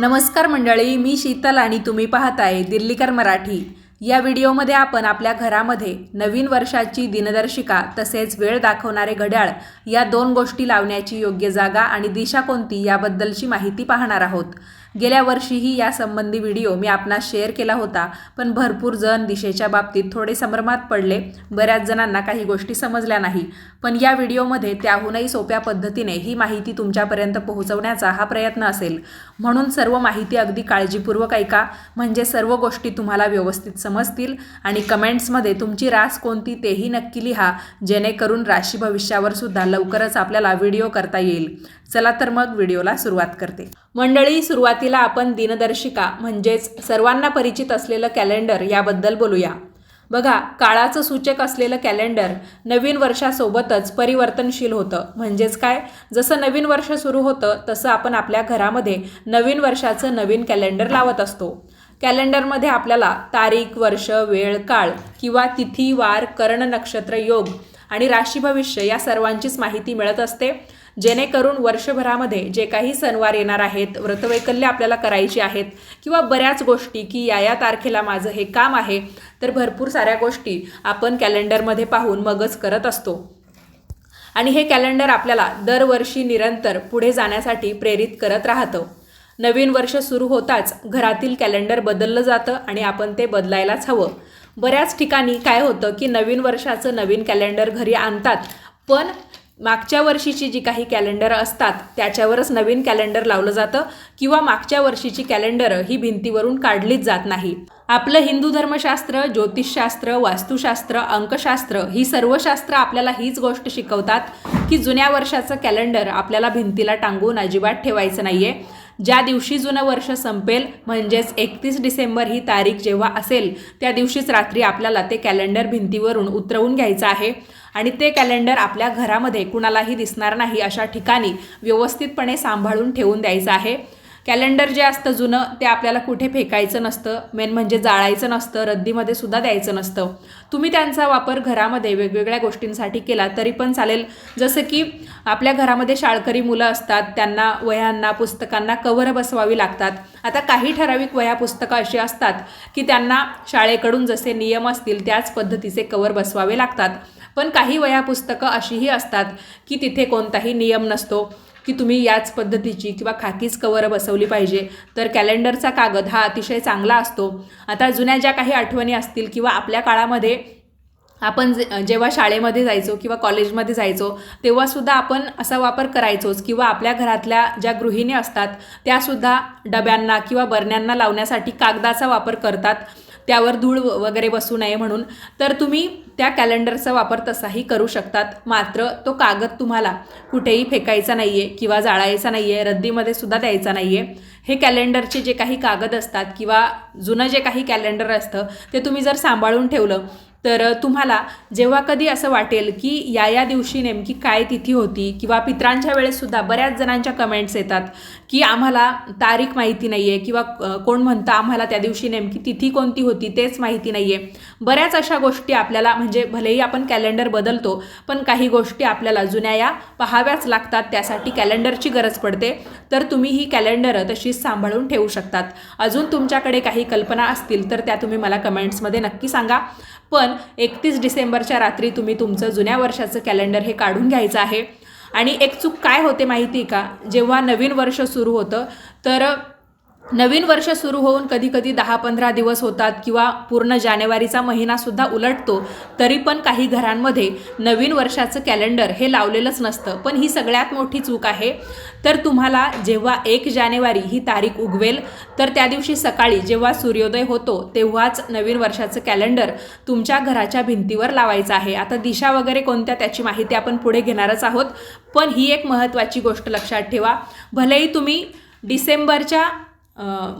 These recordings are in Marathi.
नमस्कार मंडळी मी शीतल आणि तुम्ही पाहताय दिल्लीकर मराठी. या व्हिडिओमध्ये आपण आपल्या घरामध्ये नवीन वर्षाची दिनदर्शिका तसेच वेळ दाखवणारे घड्याळ या दोन गोष्टी लावण्याची योग्य जागा आणि दिशा कोणती याबद्दलची माहिती पाहणार आहोत. गेल्या वर्षीही यासंबंधी व्हिडिओ मी आपणास शेअर केला होता पण भरपूर जण दिशेच्या बाबतीत थोडे संभ्रमात पडले. बऱ्याच जणांना काही गोष्टी समजल्या नाही. पण या व्हिडिओमध्ये त्याहूनही सोप्या पद्धतीने ही माहिती तुमच्यापर्यंत पोहोचवण्याचा हा प्रयत्न असेल. म्हणून सर्व माहिती अगदी काळजीपूर्वक ऐका. म्हणजे सर्व गोष्टी तुम्हाला व्यवस्थित समजतील आणि कमेंट्समध्ये तुमची रास कोणती तेही नक्की लिहा. जेणेकरून राशी भविष्यावर सुद्धा लवकरच आपल्याला व्हिडिओ करता येईल. चला तर मग व्हिडिओला सुरुवात करते. मंडळी सुरुवातीला आपण दिनदर्शिका म्हणजेच सर्वांना परिचित असलेलं कॅलेंडर याबद्दल बोलूया. बघा काळाचं सूचक असलेलं कॅलेंडर नवीन वर्षासोबतच परिवर्तनशील होतं. म्हणजेच काय? जसं नवीन वर्ष सुरू होतं तसं आपण आपल्या घरामध्ये नवीन वर्षाचं नवीन कॅलेंडर लावत असतो. कॅलेंडरमध्ये आपल्याला तारीख वर्ष वेळ काळ किंवा तिथी वार कर्ण नक्षत्र योग आणि राशी भविष्य या सर्वांचीच माहिती मिळत असते. जेणेकरून वर्षभरामध्ये जे काही सणवार येणार आहेत व्रतवैकल्य आपल्याला करायची आहेत किंवा बऱ्याच गोष्टी की या या तारखेला माझं हे काम आहे तर भरपूर साऱ्या गोष्टी आपण कॅलेंडरमध्ये पाहून मगच करत असतो. आणि हे कॅलेंडर आपल्याला दरवर्षी निरंतर पुढे जाण्यासाठी प्रेरित करत राहतं. नवीन वर्ष सुरू होताच घरातील कॅलेंडर बदललं जातं आणि आपण ते बदलायलाच हवं. बऱ्याच ठिकाणी काय होतं की नवीन वर्षाचं नवीन कॅलेंडर घरी आणतात पण मागच्या वर्षीची जी काही कॅलेंडर असतात त्याच्यावरच नवीन कॅलेंडर लावलं जातं किंवा मागच्या वर्षीची कॅलेंडर ही भिंतीवरून काढलीच जात नाही. आपलं हिंदू धर्मशास्त्र ज्योतिषशास्त्र वास्तुशास्त्र अंकशास्त्र ही सर्व शास्त्र आपल्याला हीच गोष्ट शिकवतात की जुन्या वर्षाचं कॅलेंडर आपल्याला भिंतीला टांगून अजिबात ठेवायचं नाही आहे ज्या दिवशी जुनं वर्ष संपेल म्हणजेच एकतीस डिसेंबर ही तारीख जेव्हा असेल त्या दिवशीच रात्री आपल्याला ते कॅलेंडर भिंतीवरून उतरवून घ्यायचं आहे. आणि ते कॅलेंडर आपल्या घरामध्ये कुणालाही दिसणार नाही अशा ठिकाणी व्यवस्थितपणे सांभाळून ठेवून द्यायचं आहे. कॅलेंडर जे असतं जुनं ते आपल्याला कुठे फेकायचं नसतं. मेन म्हणजे जाळायचं नसतं रद्दीमध्ये सुद्धा द्यायचं नसतं. तुम्ही त्यांचा वापर घरामध्ये वेगवेगळ्या गोष्टींसाठी केला तरी पण चालेल. जसं की आपल्या घरामध्ये शाळकरी मुलं असतात त्यांना वह्यांना पुस्तकांना कवर बसवावी लागतात. आता काही ठराविक वह्या पुस्तकं अशी असतात की त्यांना शाळेकडून जसे नियम असतील त्याच पद्धतीचे कवर बसवावे लागतात. पण काही वह्या पुस्तकं अशीही असतात की तिथे कोणताही नियम नसतो. की तुम्ही याच पद्धतीची किंवा खाकीच कवर बसवली पाहिजे. तर कॅलेंडरचा कागद हा अतिशय चांगला असतो. आता जुन्या ज्या काही आठवणी असतील किंवा आपल्या काळामध्ये आपण जे जेव्हा शाळेमध्ये जायचो किंवा कॉलेजमध्ये जायचो तेव्हासुद्धा आपण असा वापर करायचोच किंवा आपल्या घरातल्या ज्या गृहिणी असतात त्यासुद्धा डब्यांना किंवा बरण्यांना लावण्यासाठी कागदाचा वापर करतात. त्यावर धूळ वगैरे बसू नये म्हणून. तर तुम्ही त्या कॅलेंडरचा वापर तसाही करू शकतात. मात्र तो कागद तुम्हाला कुठेही फेकायचा नाही आहे किंवा जाळायचा नाही आहे रद्दीमध्ये सुद्धा द्यायचा नाही आहे हे कॅलेंडरचे जे काही कागद असतात किंवा जुनं जे काही कॅलेंडर असतं ते तुम्ही जर सांभाळून ठेवलं तर तुम्हाला जेव्हा कधी असं वाटेल की या या दिवशी नेमकी काय तिथी होती किंवा पित्रांच्या वेळेससुद्धा बऱ्याच जणांच्या कमेंट्स येतात. की आम्हाला तारीख माहिती नाही आहे किंवा कोण म्हणतं आम्हाला त्या दिवशी नेमकी तिथी कोणती होती तेच माहिती नाही आहे बऱ्याच अशा गोष्टी आपल्याला म्हणजे भलेही आपण कॅलेंडर बदलतो पण काही गोष्टी आपल्याला जुन्या या पाहाव्याच लागतात त्यासाठी कॅलेंडरची गरज पडते. तर तुम्ही ही कॅलेंडर तशीच सांभाळून ठेवू शकतात. अजून तुमच्याकडे काही कल्पना असतील तर त्या तुम्ही मला कमेंट्समध्ये नक्की सांगा. पण एकतीस डिसेंबरच्या रात्री तुम्ही तुमचं जुन्या वर्षाचं कॅलेंडर हे काढून घ्यायचं आहे. आणि एक चूक काय होते माहिती का? जेव्हा नवीन वर्ष सुरू होतं तर नवीन वर्ष सुरू होऊन कधी कधी दहा पंधरा दिवस होतात किंवा पूर्ण जानेवारीचा महिनासुद्धा उलटतो तरी पण काही घरांमध्ये नवीन वर्षाचं कॅलेंडर हे लावलेलंच नसतं. पण ही सगळ्यात मोठी चूक आहे. तर तुम्हाला जेव्हा एक जानेवारी ही तारीख उगवेल तर त्या दिवशी सकाळी जेव्हा सूर्योदय होतो तेव्हाच नवीन वर्षाचं कॅलेंडर तुमच्या घराच्या भिंतीवर लावायचं आहे. आता दिशा वगैरे कोणत्या त्याची माहिती आपण पुढे घेणारच आहोत. पण ही एक महत्त्वाची गोष्ट लक्षात ठेवा. भलेही तुम्ही डिसेंबरच्या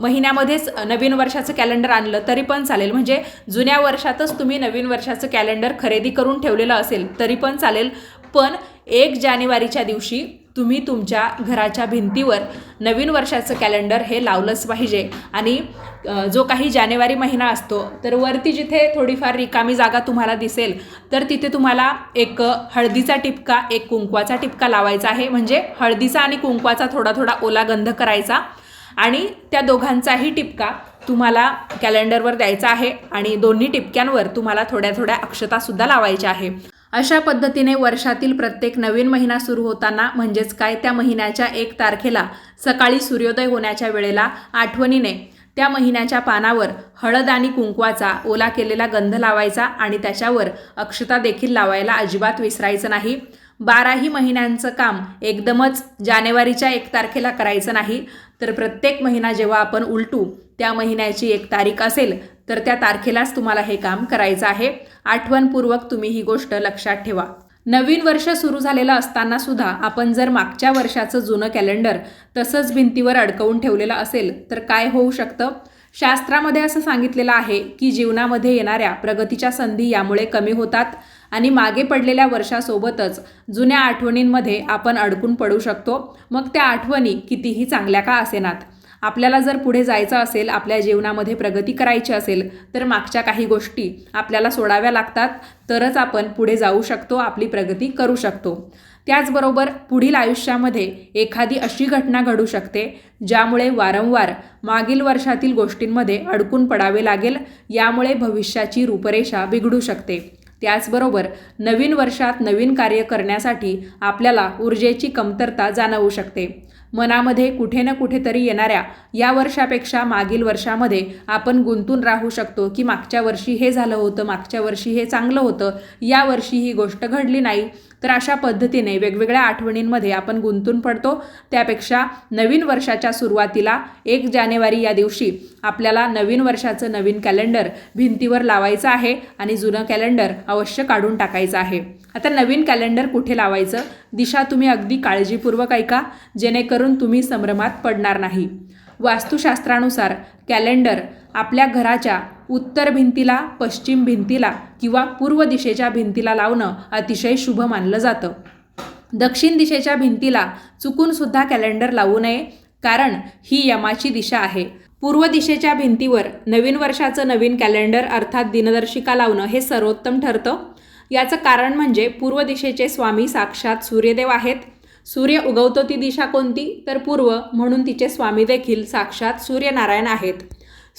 महिन्यामध्येच नवीन वर्षाचं कॅलेंडर आणलं तरी पण चालेल. म्हणजे जुन्या वर्षातच तुम्ही नवीन वर्षाचं कॅलेंडर खरेदी करून ठेवलेलं असेल तरी पण चालेल. पण एक जानेवारीच्या दिवशी तुम्ही तुमच्या घराच्या भिंतीवर नवीन वर्षाचं कॅलेंडर हे लावलंच पाहिजे. आणि जो काही जानेवारी महिना असतो तर वरती जिथे थोडीफार रिकामी जागा तुम्हाला दिसेल तर तिथे तुम्हाला एक हळदीचा टिपका एक कुंकवाचा टिपका लावायचा आहे. म्हणजे हळदीचा आणि कुंकवाचा थोडा थोडा ओला गंध करायचा. आणि त्या दोघांचाही टिपका तुम्हाला कॅलेंडरवर द्यायचा आहे आणि दोन्ही टिपक्यांवर तुम्हाला थोड्या थोड्या अक्षतासुद्धा लावायच्या आहे. अशा पद्धतीने वर्षातील प्रत्येक नवीन महिना सुरू होताना म्हणजेच काय त्या महिन्याच्या एक तारखेला सकाळी सूर्योदय होण्याच्या वेळेला आठवणीने त्या महिन्याच्या पानावर हळद आणि कुंकवाचा ओला केलेला गंध लावायचा आणि त्याच्यावर अक्षता देखील लावायला अजिबात विसरायचं नाही. बाराही महिन्यांचं काम एकदमच जानेवारीच्या एक तारखेला करायचं नाही. तर प्रत्येक महिना जेव्हा आपण उलटू त्या महिन्याची एक तारीख असेल तर त्या तारखेलाच तुम्हाला हे काम करायचं आहे. आठवणपूर्वक तुम्ही ही गोष्ट लक्षात ठेवा. नवीन वर्ष सुरू झालेलं असताना सुद्धा आपण जर मागच्या वर्षाचं जुनं कॅलेंडर तसंच भिंतीवर अडकवून ठेवलेलं असेल तर काय होऊ शकतं? शास्त्रामध्ये असं सांगितलेलं आहे की जीवनामध्ये येणाऱ्या प्रगतीच्या संधी यामुळे कमी होतात. आणि मागे पडलेल्या वर्षासोबतच जुन्या आठवणींमध्ये आपण अडकून पडू शकतो. मग त्या आठवणी कितीही चांगल्या का असेनात? आपल्याला जर पुढे जायचं असेल आपल्या जीवनामध्ये प्रगती करायची असेल तर मागच्या काही गोष्टी आपल्याला सोडाव्या लागतात. तरच आपण पुढे जाऊ शकतो आपली प्रगती करू शकतो. त्याचबरोबर पुढील आयुष्यामध्ये एखादी अशी घटना घडू शकते ज्यामुळे वारंवार मागील वर्षातील गोष्टींमध्ये अडकून पडावे लागेल. यामुळे भविष्याची रूपरेषा बिघडू शकते. त्याचबरोबर नवीन वर्षात नवीन कार्य करण्यासाठी आपल्याला ऊर्जेची कमतरता जाणवू शकते. मनामध्ये कुठे ना कुठेतरी येणाऱ्या या वर्षापेक्षा मागील वर्षामध्ये आपण गुंतून राहू शकतो की मागच्या वर्षी हे झालं होतं मागच्या वर्षी हे चांगलं होतं या वर्षी ही गोष्ट घडली नाही. तर अशा पद्धतीने वेगवेगळ्या आठवणींमध्ये आपण गुंतून पडतो. त्यापेक्षा नवीन वर्षाच्या सुरुवातीला एक जानेवारी या दिवशी आपल्याला नवीन वर्षाचं नवीन कॅलेंडर भिंतीवर लावायचं आहे आणि जुनं कॅलेंडर अवश्य काढून टाकायचं आहे. आता नवीन कॅलेंडर कुठे लावायचं? दिशा तुम्ही अगदी काळजीपूर्वक ऐका जेणेकरून तुम्ही संभ्रमात पडणार नाही. वास्तुशास्त्रानुसार कॅलेंडर आपल्या घराच्या उत्तर भिंतीला पश्चिम भिंतीला किंवा पूर्व दिशेच्या भिंतीला लावणं अतिशय शुभ मानलं जातं. दक्षिण दिशेच्या भिंतीला चुकूनसुद्धा कॅलेंडर लावू नये कारण ही यमाची दिशा आहे. पूर्व दिशेच्या भिंतीवर नवीन वर्षाचं नवीन कॅलेंडर अर्थात दिनदर्शिका लावणं हे सर्वोत्तम ठरतं. याचं कारण म्हणजे पूर्व दिशेचे स्वामी साक्षात सूर्यदेव आहेत. सूर्य उगवतो ती दिशा कोणती? तर पूर्व म्हणून तिचे स्वामी देखील साक्षात सूर्यनारायण आहेत.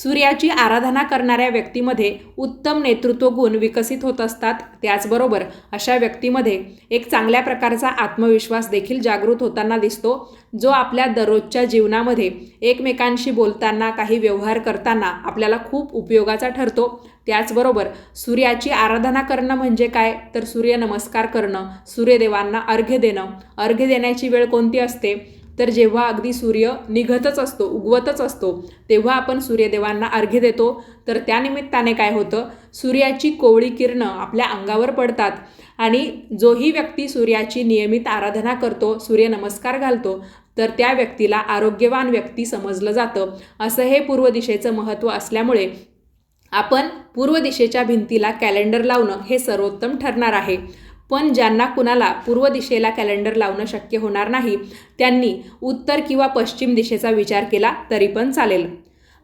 सूर्याची आराधना करणाऱ्या व्यक्तीमध्ये उत्तम नेतृत्व गुण विकसित होत असतात. त्याचबरोबर अशा व्यक्तीमध्ये एक चांगल्या प्रकारचा आत्मविश्वास देखील जागृत होताना दिसतो जो आपल्या दररोजच्या जीवनामध्ये एकमेकांशी बोलताना काही व्यवहार करताना आपल्याला खूप उपयोगाचा ठरतो. त्याचबरोबर सूर्याची आराधना करणं म्हणजे काय? तर सूर्यनमस्कार करणं सूर्यदेवांना अर्घ्य देणं. अर्घ्य देण्याची वेळ कोणती असते? तर जेव्हा अगदी सूर्य निघतच असतो उगवतच असतो तेव्हा आपण सूर्यदेवांना अर्घ्य देतो. तर त्यानिमित्ताने काय होतं? सूर्याची कोवळी किरणं आपल्या अंगावर पडतात आणि जोही व्यक्ती सूर्याची नियमित आराधना करतो सूर्यनमस्कार घालतो तर त्या व्यक्तीला आरोग्यवान व्यक्ती समजलं जातं. असं हे पूर्व दिशेचं महत्त्व असल्यामुळे आपण पूर्व दिशेच्या भिंतीला कॅलेंडर लावणं हे सर्वोत्तम ठरणार आहे. पण ज्यांना कुणाला पूर्व दिशेला कॅलेंडर लावणं शक्य होणार नाही त्यांनी उत्तर किंवा पश्चिम दिशेचा विचार केला तरी पण चालेल.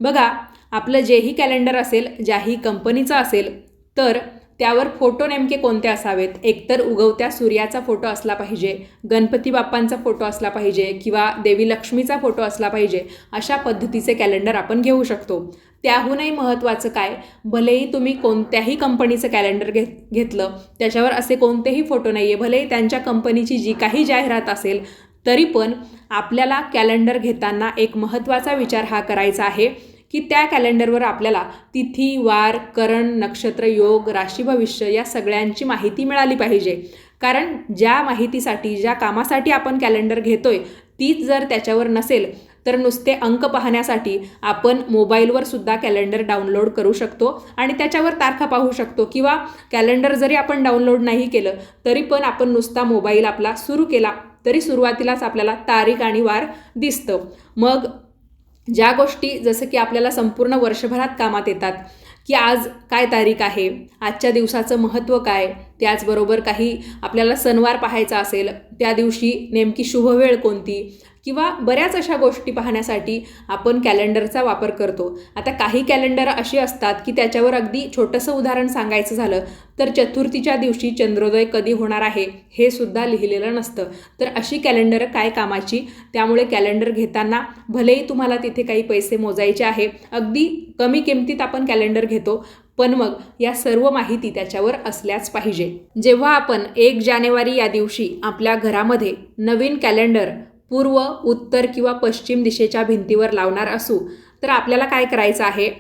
बघा आपलं जेही कॅलेंडर असेल ज्याही कंपनीचं असेल तर त्यावर फोटो नेमके कोणते असावेत? एकतर उगवत्या सूर्याचा फोटो असला पाहिजे गणपती बाप्पांचा फोटो असला पाहिजे किंवा देवी लक्ष्मीचा फोटो असला पाहिजे अशा पद्धतीचे कॅलेंडर आपण घेऊ शकतो. त्याहूनही महत्त्वाचं काय? भलेही तुम्ही कोणत्याही कंपनीचं कॅलेंडर घेत घेतलं त्याच्यावर असे कोणतेही फोटो नाही आहे भलेही त्यांच्या कंपनीची जी काही जाहिरात असेल तरी पण आपल्याला कॅलेंडर घेताना एक महत्त्वाचा विचार हा करायचा आहे की त्या कॅलेंडरवर आपल्याला तिथी वार करण नक्षत्र योग राशी भविष्य या सगळ्यांची माहिती मिळाली पाहिजे. कारण ज्या माहितीसाठी ज्या कामासाठी आपण कॅलेंडर घेतोय तीच जर त्याच्यावर नसेल तर नुसते अंक पाहण्यासाठी आपण मोबाईलवर सुद्धा कॅलेंडर डाउनलोड करू शकतो आणि त्याच्यावर तारखा पाहू शकतो. किंवा कॅलेंडर जरी आपण डाउनलोड नाही केलं तरी पण आपण नुसता मोबाईल आपला सुरू केला तरी सुरुवातीलाच आपल्याला तारीख आणि वार दिसतं. मग ज्या गोष्टी जसं की आपल्याला संपूर्ण वर्षभरात कामात येतात की आज काय तारीख आहे आजच्या दिवसाचं महत्त्व काय त्याचबरोबर काही आपल्याला सणवार पाहायचा असेल त्या दिवशी नेमकी शुभवेळ कोणती किंवा बऱ्याच अशा गोष्टी पाहण्यासाठी आपण कॅलेंडरचा वापर करतो. आता काही कॅलेंडर अशी असतात की त्याच्यावर अगदी छोटंसं उदाहरण सांगायचं झालं तर चतुर्थीच्या दिवशी चंद्रोदय कधी होणार आहे हे सुद्धा लिहिलेलं नसतं. तर अशी कॅलेंडर काय कामाची? त्यामुळे कॅलेंडर घेताना भलेही तुम्हाला तिथे काही पैसे मोजायचे आहे अगदी कमी किमतीत आपण कॅलेंडर घेतो पण मग या सर्व माहिती त्याच्यावर असल्याच पाहिजे. जेव्हा आपण एक जानेवारी या दिवशी आपल्या घरामध्ये नवीन कॅलेंडर पूर्व उत्तर किंवा पश्चिम दिशेच्या भिंतीवर लावणार असू तर आपल्याला काय करायचं आहे?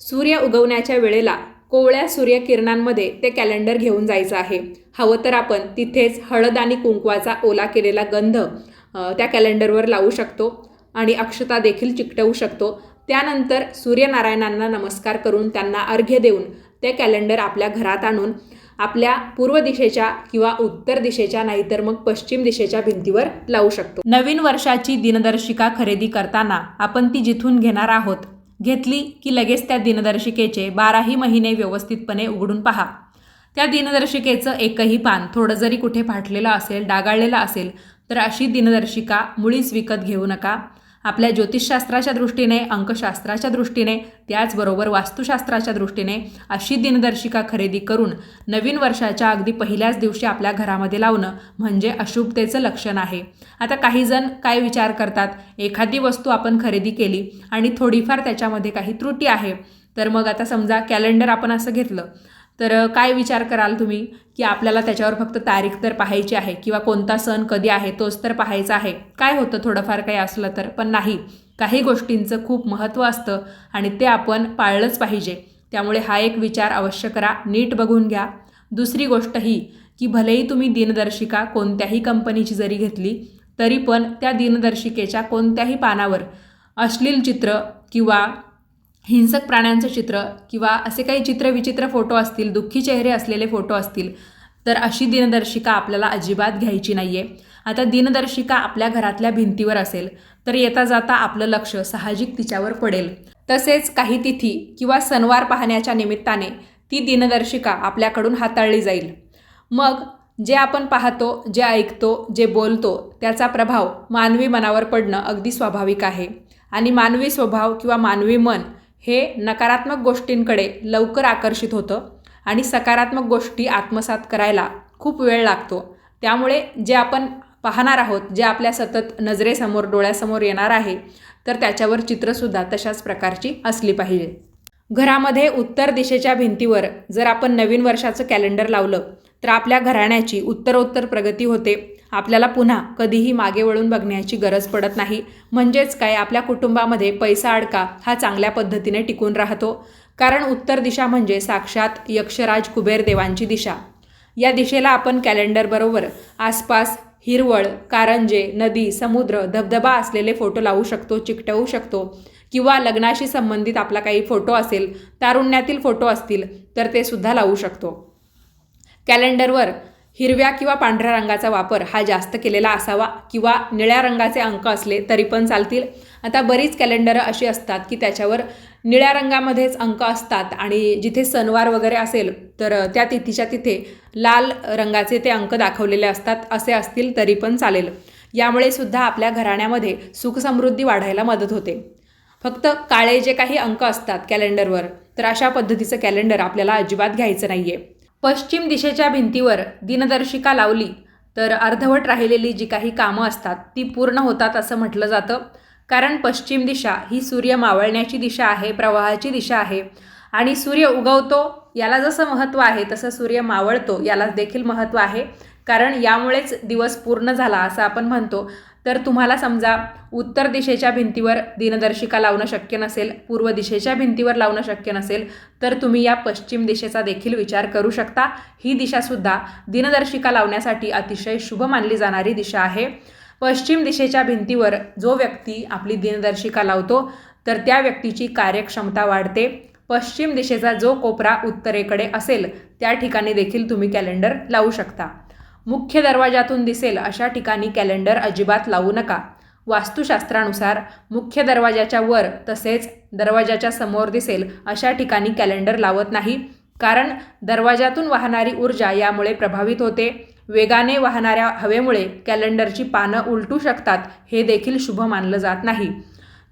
सूर्य उगवण्याच्या वेळेला कोवळ्या सूर्यकिरणांमध्ये ते कॅलेंडर घेऊन जायचं आहे. हवं तर आपण तिथेच हळद आणि कुंकवाचा ओला केलेला गंध त्या कॅलेंडरवर लावू शकतो आणि अक्षता देखील चिकटवू शकतो. त्यानंतर सूर्यनारायणांना नमस्कार करून त्यांना अर्घ्य देऊन ते कॅलेंडर आपल्या घरात आणून आपल्या पूर्व दिशेच्या किंवा उत्तर दिशेच्या नाहीतर मग पश्चिम दिशेच्या भिंतीवर लावू शकतो. नवीन वर्षाची दिनदर्शिका खरेदी करताना आपण ती जिथून घेणार आहोत घेतली की लगेच त्या दिनदर्शिकेचे बाराही महिने व्यवस्थितपणे उघडून पहा. त्या दिनदर्शिकेचं एकही पान थोडं जरी कुठे फाटलेलं असेल डागाळलेलं असेल तर अशी दिनदर्शिका मुळीच विकत घेऊ नका. आपल्या ज्योतिषशास्त्राच्या दृष्टीने अंकशास्त्राच्या दृष्टीने त्याचबरोबर वास्तुशास्त्राच्या दृष्टीने अशी दिनदर्शिका खरेदी करून नवीन वर्षाच्या अगदी पहिल्याच दिवशी आपल्या घरामध्ये लावणं म्हणजे अशुभतेचं लक्षण आहे. आता काही जण काय विचार करतात? एखादी वस्तू आपण खरेदी केली आणि थोडीफार त्याच्यामध्ये काही त्रुटी आहे. तर मग आता समजा कॅलेंडर आपण असं घेतलं. तर काय विचार कराल तुम्ही? की आपल्याला त्याच्यावर फक्त तारीख तर पाहायची आहे किंवा कोणता सण कधी आहे तोच तर पाहायचा आहे. काय होतं थोडंफार काही असलं तर? पण नाही. काही गोष्टींचं खूप महत्त्व असतं आणि ते आपण पाळलंच पाहिजे. त्यामुळे हा एक विचार अवश्य करा नीट बघून घ्या. दुसरी गोष्ट ही की भलेही तुम्ही दिनदर्शिका कोणत्याही कंपनीची जरी घेतली तरी पण त्या दिनदर्शिकेच्या कोणत्याही पानावर अश्लील चित्र किंवा हिंसक प्राण्यांचं चित्र किंवा असे काही चित्रविचित्र फोटो असतील दुःखी चेहरे असलेले फोटो असतील तर अशी दिनदर्शिका आपल्याला अजिबात घ्यायची नाही आहे आता दिनदर्शिका आपल्या घरातल्या भिंतीवर असेल तर येता जाता आपलं लक्ष साहजिक तिच्यावर पडेल. तसेच काही तिथी किंवा सणवार पाहण्याच्या निमित्ताने ती दिनदर्शिका आपल्याकडून हाताळली जाईल. मग जे आपण पाहतो जे ऐकतो जे बोलतो त्याचा प्रभाव मानवी मनावर पडणं अगदी स्वाभाविक आहे. आणि मानवी स्वभाव किंवा मानवी मन हे नकारात्मक गोष्टींकडे लवकर आकर्षित होतं आणि सकारात्मक गोष्टी आत्मसात करायला खूप वेळ लागतो. त्यामुळे जे आपण पाहणार आहोत जे आपल्या सतत नजरेसमोर डोळ्यासमोर येणार आहे तर त्याच्यावर चित्रसुद्धा तशाच प्रकारची असली पाहिजे. घरामध्ये उत्तर दिशेच्या भिंतीवर जर आपण नवीन वर्षाचं कॅलेंडर लावलं तर आपल्या घराण्याची उत्तरोत्तर प्रगती होते. आपल्याला पुन्हा कधीही मागे वळून बघण्याची गरज पडत नाही. म्हणजेच काय? आपल्या कुटुंबामध्ये पैसा अडका हा चांगल्या पद्धतीने टिकून राहतो. कारण उत्तर दिशा म्हणजे साक्षात यक्षराज कुबेर देवांची दिशा. या दिशेला आपण कॅलेंडरबरोबर आसपास हिरवळ कारंजे नदी समुद्र धबधबा असलेले फोटो लावू शकतो चिकटवू शकतो. किंवा लग्नाशी संबंधित आपला काही फोटो असेल तारुण्यातील फोटो असतील तर ते सुद्धा लावू शकतो. कॅलेंडरवर हिरव्या किंवा पांढऱ्या रंगाचा वापर हा जास्त केलेला असावा किंवा निळ्या रंगाचे अंक असले तरी पण चालतील. आता बरीच कॅलेंडरं अशी असतात की त्याच्यावर निळ्या रंगामध्येच अंक असतात आणि जिथे सणवार वगैरे असेल तर त्या तिथीच्या तिथे लाल रंगाचे ते अंक दाखवलेले असतात असे असतील तरी पण चालेल. यामुळे सुद्धा आपल्या घराण्यामध्ये सुखसमृद्धी वाढायला मदत होते. फक्त काळे जे काही अंक असतात कॅलेंडरवर तर अशा पद्धतीचं कॅलेंडर आपल्याला अजिबात घ्यायचं नाही आहे पश्चिम दिशेच्या भिंतीवर दिनदर्शिका लावली तर अर्धवट राहिलेली जी काही कामं असतात ती पूर्ण होतात असं म्हटलं जातं. कारण पश्चिम दिशा ही सूर्य मावळण्याची दिशा आहे प्रवाहाची दिशा आहे आणि सूर्य उगवतो याला जसं महत्त्व आहे तसं सूर्य मावळतो याला देखील महत्त्व आहे. कारण यामुळेच दिवस पूर्ण झाला असं आपण म्हणतो. तर तुम्हाला समजा उत्तर दिशेच्या भिंतीवर दिनदर्शिका लावणं शक्य नसेल पूर्व दिशेच्या भिंतीवर लावणं शक्य नसेल तर तुम्ही या पश्चिम दिशेचा देखील विचार करू शकता. ही दिशासुद्धा दिनदर्शिका लावण्यासाठी अतिशय शुभ मानली जाणारी दिशा आहे. पश्चिम दिशेच्या भिंतीवर जो व्यक्ती आपली दिनदर्शिका लावतो तर त्या व्यक्तीची कार्यक्षमता वाढते. पश्चिम दिशेचा जो कोपरा उत्तरेकडे असेल त्या ठिकाणी देखील तुम्ही कॅलेंडर लावू शकता. मुख्य दरवाजातून दिसेल अशा ठिकाणी कॅलेंडर अजिबात लावू नका. वास्तुशास्त्रानुसार मुख्य दरवाजाच्या वर तसेच दरवाजाच्या समोर दिसेल अशा ठिकाणी कॅलेंडर लावत नाही. कारण दरवाजातून वाहणारी ऊर्जा यामुळे प्रभावित होते. वेगाने वाहणाऱ्या हवेमुळे कॅलेंडरची पानं उलटू शकतात हे देखील शुभ मानलं जात नाही.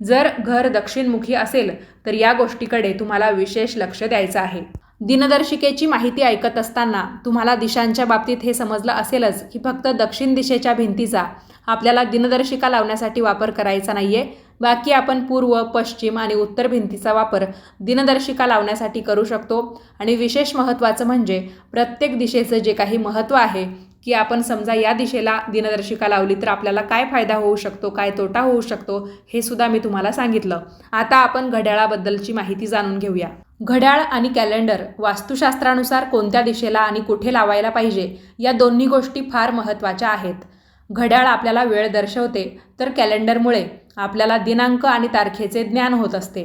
जर घर दक्षिणमुखी असेल तर या गोष्टीकडे तुम्हाला विशेष लक्ष द्यायचं आहे. दिनदर्शिकेची माहिती ऐकत असताना तुम्हाला दिशांच्या बाबतीत हे समजलं असेलच की फक्त दक्षिण दिशेच्या भिंतीचा आपल्याला दिनदर्शिका लावण्यासाठी वापर करायचा नाही आहे बाकी आपण पूर्व पश्चिम आणि उत्तर भिंतीचा वापर दिनदर्शिका लावण्यासाठी करू शकतो. आणि विशेष महत्त्वाचं म्हणजे प्रत्येक दिशेचं जे काही महत्त्व आहे की आपण समजा या दिशेला दिनदर्शिका लावली तर आपल्याला काय फायदा होऊ शकतो काय तोटा होऊ शकतो हे सुद्धा मी तुम्हाला सांगितलं. आता आपण घड्याळाबद्दलची माहिती जाणून घेऊया. घड्याळ आणि कॅलेंडर वास्तुशास्त्रानुसार कोणत्या दिशेला आणि कुठे लावायला पाहिजे या दोन्ही गोष्टी फार महत्त्वाच्या आहेत. घड्याळ आपल्याला वेळ दर्शवते तर कॅलेंडरमुळे आपल्याला दिनांक आणि तारखेचे ज्ञान होत असते.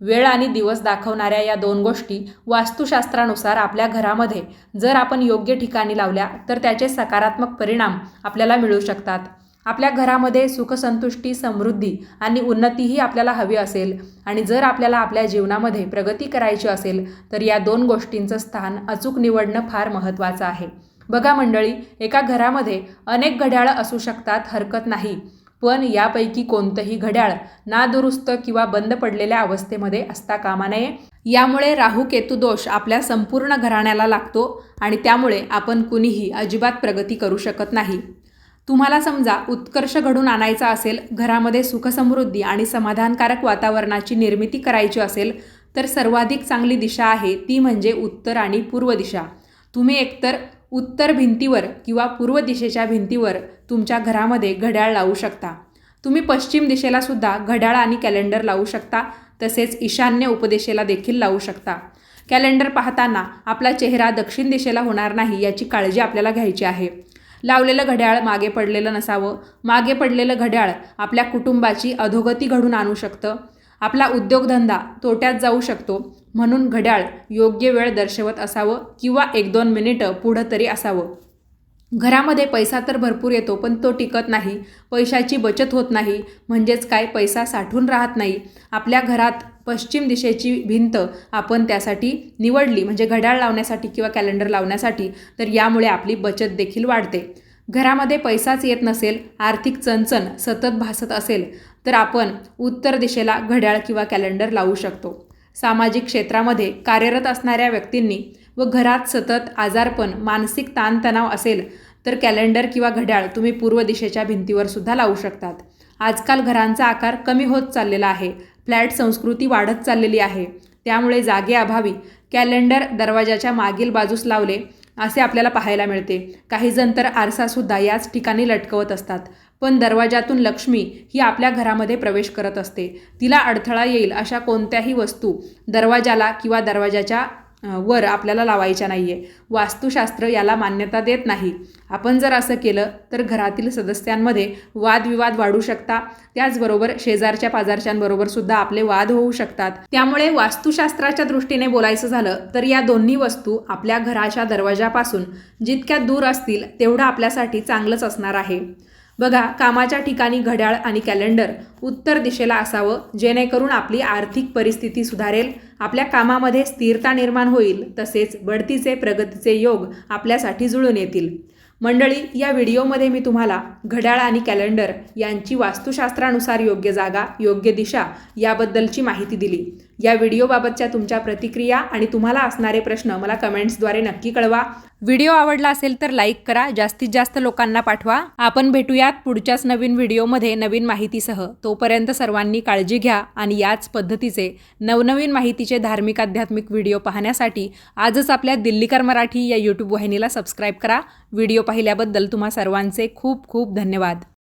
वेळ आणि दिवस दाखवणाऱ्या या दोन गोष्टी वास्तुशास्त्रानुसार आपल्या घरामध्ये जर आपण योग्य ठिकाणी लावल्या तर त्याचे सकारात्मक परिणाम आपल्याला मिळू शकतात. आपल्या घरामध्ये सुखसंतुष्टी समृद्धी आणि उन्नतीही आपल्याला हवी असेल. आणि जर आपल्याला आपल्या जीवनामध्ये प्रगती करायची असेल तर या दोन गोष्टींचं स्थान अचूक निवडणं फार महत्त्वाचं आहे. बघा मंडळी एका घरामध्ये अनेक घड्याळं असू शकतात हरकत नाही. पण यापैकी कोणतंही घड्याळ नादुरुस्त किंवा बंद पडलेल्या अवस्थेमध्ये असता कामा नये. यामुळे राहू केतू दोष आपल्या संपूर्ण घराण्याला लागतो आणि त्यामुळे आपण कुणीही अजिबात प्रगती करू शकत नाही. तुम्हाला समजा उत्कर्ष घडून आणायचा असेल घरामध्ये सुखसमृद्धी आणि समाधानकारक वातावरणाची निर्मिती करायची असेल तर सर्वाधिक चांगली दिशा आहे ती म्हणजे उत्तर आणि पूर्व दिशा. तुम्ही एकतर उत्तर भिंतीवर किंवा पूर्व दिशेच्या भिंतीवर तुमच्या घरामध्ये घड्याळ लावू शकता. तुम्ही पश्चिम दिशेला सुद्धा घड्याळ आणि कॅलेंडर लावू शकता तसेच ईशान्य उपदिशेला देखील लावू शकता. कॅलेंडर पाहताना आपला चेहरा दक्षिण दिशेला होणार नाही याची काळजी आपल्याला घ्यायची आहे. लावलेलं घड्याळ मागे पडलेलं नसावं. मागे पडलेलं घड्याळ आपल्या कुटुंबाची अधोगती घडून आणू शकतं. आपला उद्योगधंदा तोट्यात जाऊ शकतो. म्हणून घड्याळ योग्य वेळ दर्शवत असावं किंवा एक दोन मिनिटं पुढं तरी असावं. घरामध्ये पैसा तर भरपूर येतो पण तो टिकत नाही. पैशाची बचत होत नाही. म्हणजेच काय? पैसा साठून राहत नाही. आपल्या घरात पश्चिम दिशेची भिंत आपण त्यासाठी निवडली म्हणजे घड्याळ लावण्यासाठी किंवा कॅलेंडर लावण्यासाठी तर यामुळे आपली बचत देखील वाढते. घरामध्ये पैसाच येत नसेल आर्थिक चणचण सतत भासत असेल तर आपण उत्तर दिशेला घड्याळ किंवा कॅलेंडर लावू शकतो. सामाजिक क्षेत्रामध्ये कार्यरत असणाऱ्या व्यक्तींनी व घरात सतत आजारपण मानसिक ताणतणाव असेल तर कॅलेंडर किंवा घड्याळ तुम्ही पूर्व दिशेच्या भिंतीवर सुद्धा लावू शकतात. आजकाल घरांचा आकार कमी होत चाललेला आहे फ्लॅट संस्कृती वाढत चाललेली आहे. त्यामुळे जागेअभावी कॅलेंडर दरवाजाच्या मागील बाजूस लावले असे आपल्याला पाहायला मिळते. काही जण तर आरसासुद्धा याच ठिकाणी लटकवत असतात. पण दरवाजातून लक्ष्मी ही आपल्या घरामध्ये प्रवेश करत असते. तिला अडथळा येईल अशा कोणत्याही वस्तू दरवाजाला किंवा दरवाजाच्या वर आपल्याला लावायच्या नाही आहे वास्तुशास्त्र याला मान्यता देत नाही. आपण जर असं केलं तर घरातील सदस्यांमध्ये वादविवाद वाढू शकता. त्याचबरोबर शेजारच्या पाजारच्यांबरोबर सुद्धा आपले वाद होऊ शकतात. त्यामुळे वास्तुशास्त्राच्या दृष्टीने बोलायचं झालं तर या दोन्ही वस्तू आपल्या घराच्या दरवाजापासून जितक्या दूर असतील तेवढं आपल्यासाठी चांगलंच असणार आहे. बघा कामाच्या ठिकाणी घड्याळ आणि कॅलेंडर उत्तर दिशेला असावं जेणेकरून आपली आर्थिक परिस्थिती सुधारेल आपल्या कामामध्ये स्थिरता निर्माण होईल तसेच बढतीचे प्रगतीचे योग आपल्यासाठी जुळून येतील. मंडळी या व्हिडिओमध्ये मी तुम्हाला घड्याळ आणि कॅलेंडर यांची वास्तुशास्त्रानुसार योग्य जागा योग्य दिशा याबद्दलची माहिती दिली. या व्हिडिओबाबतच्या तुमच्या प्रतिक्रिया आणि तुम्हाला असणारे प्रश्न मला कमेंट्सद्वारे नक्की कळवा. व्हिडिओ आवडला असेल तर लाईक करा जास्तीत जास्त लोकांना पाठवा. आपण भेटूयात पुढच्याच नवीन व्हिडिओमध्ये नवीन माहितीसह. तोपर्यंत सर्वांनी काळजी घ्या आणि याच पद्धतीचे नवनवीन माहितीचे धार्मिक आध्यात्मिक व्हिडिओ पाहण्यासाठी आजच आपल्या दिल्लीकर मराठी या यूट्यूब वाहिनीला सबस्क्राईब करा. व्हिडिओ पाहिल्याबद्दल तुम्हा सर्वांचे खूप खूप धन्यवाद.